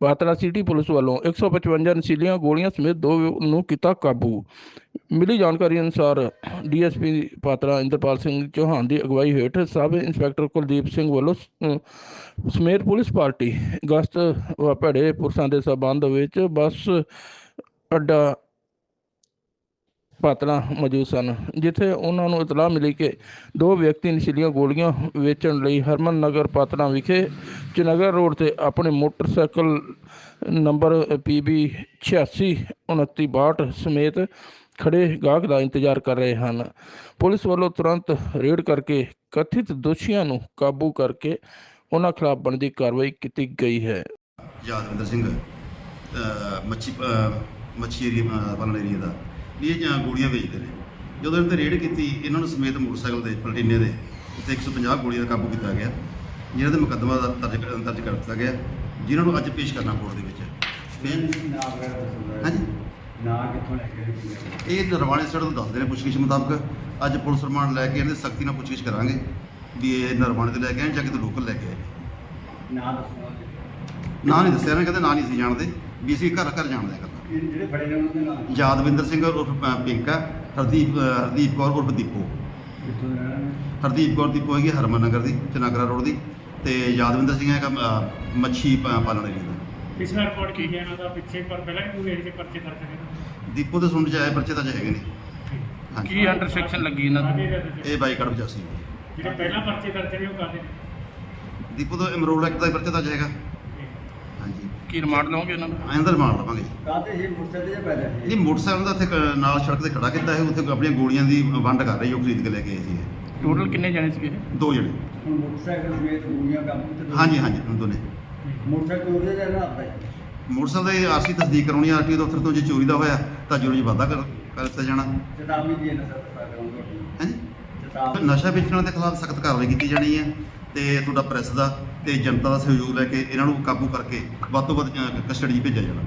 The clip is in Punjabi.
ਪਾਤੜਾ ਸਿਟੀ ਪੁਲਿਸ ਵੱਲੋਂ 155 ਨਸ਼ੀਲੀਆਂ ਗੋਲੀਆਂ ਸਮੇਤ ਦੋ ਨੂੰ ਕੀਤਾ ਕਾਬੂ। ਮਿਲੀ ਜਾਣਕਾਰੀ ਅਨੁਸਾਰ ਡੀਐਸਪੀ ਪਾਤੜਾ ਇੰਦਰਪਾਲ ਸਿੰਘ ਚੌਹਾਨ ਦੀ ਅਗਵਾਈ ਹੇਠ ਸਬ ਇੰਸਪੈਕਟਰ ਕੁਲਦੀਪ ਸਿੰਘ ਵੱਲੋਂ ਸਮੇਤ ਪੁਲਿਸ ਪਾਰਟੀ, ਗਸ਼ਤ, ਭੜੇ ਪੁਰਸਾਂ ਦੇ ਸਬੰਧ ਵਿੱਚ ਬੱਸ ਅੱਡਾ ਪਾਤਲਾਂ ਮੌਜੂਦ ਸਨ, ਜਿੱਥੇ ਉਹਨਾਂ ਨੂੰ ਇਤਲਾਹ ਮਿਲੀ ਕਿ ਦੋ ਵਿਅਕਤੀ ਨਸ਼ੀਲੀਆਂ ਗੋਲੀਆਂ ਵੇਚਣ ਲਈ ਹਰਮਨ ਨਗਰ ਪਾਤੜਾ ਵਿਖੇ ਚਨਗਰ ਰੋਡ ਤੇ ਆਪਣੇ ਮੋਟਰਸਾਈਕਲ ਨੰਬਰ PB 862962 ਸਮੇਤ ਖੜੇ ਗਾਹਕ ਦਾ ਇੰਤਜ਼ਾਰ ਕਰ ਰਹੇ ਹਨ। ਪੁਲਿਸ ਵੱਲੋਂ ਤੁਰੰਤ ਰੇਡ ਕਰਕੇ ਕਥਿਤ ਦੋਸ਼ੀਆਂ ਨੂੰ ਕਾਬੂ ਕਰਕੇ ਉਹਨਾਂ ਖਿਲਾਫ ਬਣਦੀ ਕਾਰਵਾਈ ਕੀਤੀ ਗਈ ਹੈ। ਯਾਦਵਿੰਦਰ ਸਿੰਘ ਮੱਛੀ ਮੱਛੀ ਏਰੀਆ ਵਾਲਾ ਏਰੀਆ ਦਾ। ਵੀ ਇਹ ਜਾਂ ਗੋਲੀਆਂ ਵੇਚਦੇ ਨੇ। ਜਦੋਂ ਇਹਨਾਂ ਤੇ ਰੇਡ ਕੀਤੀ ਇਹਨਾਂ ਨੂੰ ਸਮੇਤ ਮੋਟਰਸਾਈਕਲ ਦੇ ਪਲਟੀਨੇ ਦੇ ਉੱਤੇ 150 ਗੋਲੀਆਂ ਦਾ ਕਾਬੂ ਕੀਤਾ ਗਿਆ ਜਿਨ੍ਹਾਂ ਦੇ ਮੁਕੱਦਮਾ ਦਾ ਦਰਜ ਦਰਜ ਕਰ ਦਿੱਤਾ ਗਿਆ ਜਿਨ੍ਹਾਂ ਨੂੰ ਅੱਜ ਪੇਸ਼ ਕਰਨਾ ਕੋਰਟ ਦੇ ਵਿੱਚ। ਹਾਂਜੀ। ਨਾ ਕਿੱਥੋਂ ਲੈ ਕੇ? ਇਹ ਨਰਵਾਣੇ ਸਟੇਟ ਤੋਂ ਦੱਸਦੇ ਨੇ ਪੁੱਛਗਿੱਛ ਮੁਤਾਬਕ। ਅੱਜ ਪੁਲਿਸ ਰਿਮਾਂਡ ਲੈ ਕੇ ਇਹਦੇ ਸਖਤੀ ਨਾਲ ਪੁੱਛਗਿੱਛ ਕਰਾਂਗੇ ਵੀ ਇਹ ਨਰਵਾਣੇ ਤੋਂ ਲੈ ਕੇ ਆਏ ਜਾਂ ਕਿਤੇ ਲੋਕਲ ਲੈ ਕੇ ਆਏ। ਨੇ। ਨਾ ਦੱਸੋ ਨਾਂ ਨਹੀਂ ਦੱਸਿਆ ਨਾ ਕਹਿੰਦੇ ਨਾਂ ਨਹੀਂ ਸੀ ਜਾਣਦੇ। ਵੀ ਅਸੀਂ ਘਰ ਘਰ ਹਾਂ ਇਕੱਲਾ ਇਹ ਜਿਹੜੇ ਫੜੇ ਨੇ ਉਹਨਾਂ ਦੇ ਨਾਮ ਯਾਦਵਿੰਦਰ ਸਿੰਘ ਉਰਫ ਪ- ਪਿੰਕਾ ਹਰਦੀਪ ਅ, ਹਰਦੀਪ ਕੌਰ ਉਰਫ ਦੀਪੋ। ਕਿੱਥੋਂ ਦੇ ਰਹਿਣ ਵਾਲੇ? ਹਰਦੀਪ ਕੌਰ ਦੀਪੋ ਹੈਗੀ ਹਰਮਨ ਨਗਰ ਦੀ ਚਨਾਗਰਾ ਰੋਡ ਦੀ ਤੇ ਯਾਦਵਿੰਦਰ ਸਿੰਘ ਹੈਗਾ ਅ, ਮੱਛੀ ਪ- ਪਾਲਣ ਏਰੀਆ ਦਾ। ਪਿਛਲਾ ਰਿਕਾਰਡ ਕੀ ਹੈ ਇਹਨਾਂ ਦਾ ਪਿੱਛੇ ਪਰ ਪਹਿਲਾਂ ਵੀ ਪੂਰੇ ਇਹਦੇ ਪਰਚੇ ਦਰਜ ਨੇ? ਦੀਪੋ ਦੇ ਸੁਣ ਚ ਆਏ ਪਰਚੇ ਤਾਂ ਅਜੇ ਹੈਗੇ ਨੇ। ਹਾਂਜੀ। ਕੀ ਅੰਡਰ ਸੈਕਸ਼ਨ ਲੱਗੀ ਇਹਨਾਂ ਕਾਹਦੇ ਦੀ ਦੇ ਵਿੱਚ? ਇਹ ਬਾਈ ਕੜ ਵਜਾਸੀ ਜਿਹੜੇ ਪਹਿਲਾਂ ਪਰਚੇ ਦਰਜ ਨੇ ਉਹ ਕਾਹਦੇ ਨੇ? ਦੀਪੋ ਤੋਂ ਇਮਰੋਲ ਐਕਟ ਦਾ ਪਰਚਾ ਤਾਂ ਅਜੇ ਹੈਗਾ। ਕੀ ਰਿਮਾਂਡ ਲਓਗੇ ਇਹਨਾਂ ਨੂੰ? ਅੰਦਰ ਮਾਰ ਲਵਾਂਗੇ ਜੀ। ਕਾਹਤੇ ਇਹ ਮੋਟਰਸਾਈਕਲ ਤੇ ਪੈਦਾ ਇਹ ਮੋਟਰਸਾਈਕਲ ਦਾ ਇੱਥੇ ਕ- ਨਾਲ ਸੜਕ ਤੇ ਖੜਾ ਕੀਤਾ ਹੈ ਉੱਥੇ ਆਪਣੀਆਂ ਗੋਲੀਆਂ ਦੀ ਵੰਡ ਕਰ ਰਹੇ ਉਹ ਖਰੀਦ ਕੇ ਲੈ ਕੇ ਆਏ ਸੀ ਇਹ। ਟੋਟਲ ਕਿੰਨੇ ਜਣੇ ਸੀਗੇ ਦੋ ਜਣੇ। ਹੁਣ ਮੋਟਰਸਾਈਕਲ ਸਮੇਤ ਗੋਲੀਆਂ ਕਾਬੂ ਤੇ ਦੋ- ਹਾਂਜੀ ਹਾਂਜੀ ਦੋਨੇ। ਮੋਟਰਸਾਈਕਲ ਉਹਦੇ ਦਾ ਨਾ ਆਪਦਾ ਹੀ। ਮੋਟਰਸਾਈਕਲ ਦੇ ਆਰਸੀ ਤਸਦੀਕ ਕਰਾਉਣੀ ਆਰਟੀ ਦਫ਼ਤਰ ਤੋਂ ਜੇ ਚੋਰੀ ਦਾ ਹੋਇਆ ਤਾਂ ਜੁਰਮ ਵਾਧਾ ਕਰ ਕਰ ਦਿੱਤਾ ਜਾਣਾ। ਚੇਤਾਵਨੀ ਦੀ ਨਸਰ ਪਤਾ ਕਰਾਂਗਾ ਹਾਂਜੀ ਚੇਤਾਵਨੀ। ਨਸ਼ਾ ਵੇਚਣ ਦੇ ਖਿਲਾਫ ਸਖਤ ਕਾਰਵਾਈ ਕੀਤੀ ਜਾਣੀ ਹੈ। ਤੇ ਤੁਹਾਡਾ ਪ੍ਰੈਸ ਦਾ ਤੇ ਜਨਤਾ ਦਾ ਸਹਿਯੋਗ ਲੈ ਕੇ ਇਹਨਾਂ ਨੂੰ ਕਾਬੂ ਕਰਕੇ ਵੱਧ ਤੋਂ ਵੱਧ ਕਸਟਡੀ 'ਚ ਭੇਜਿਆ ਜਾਣਾ।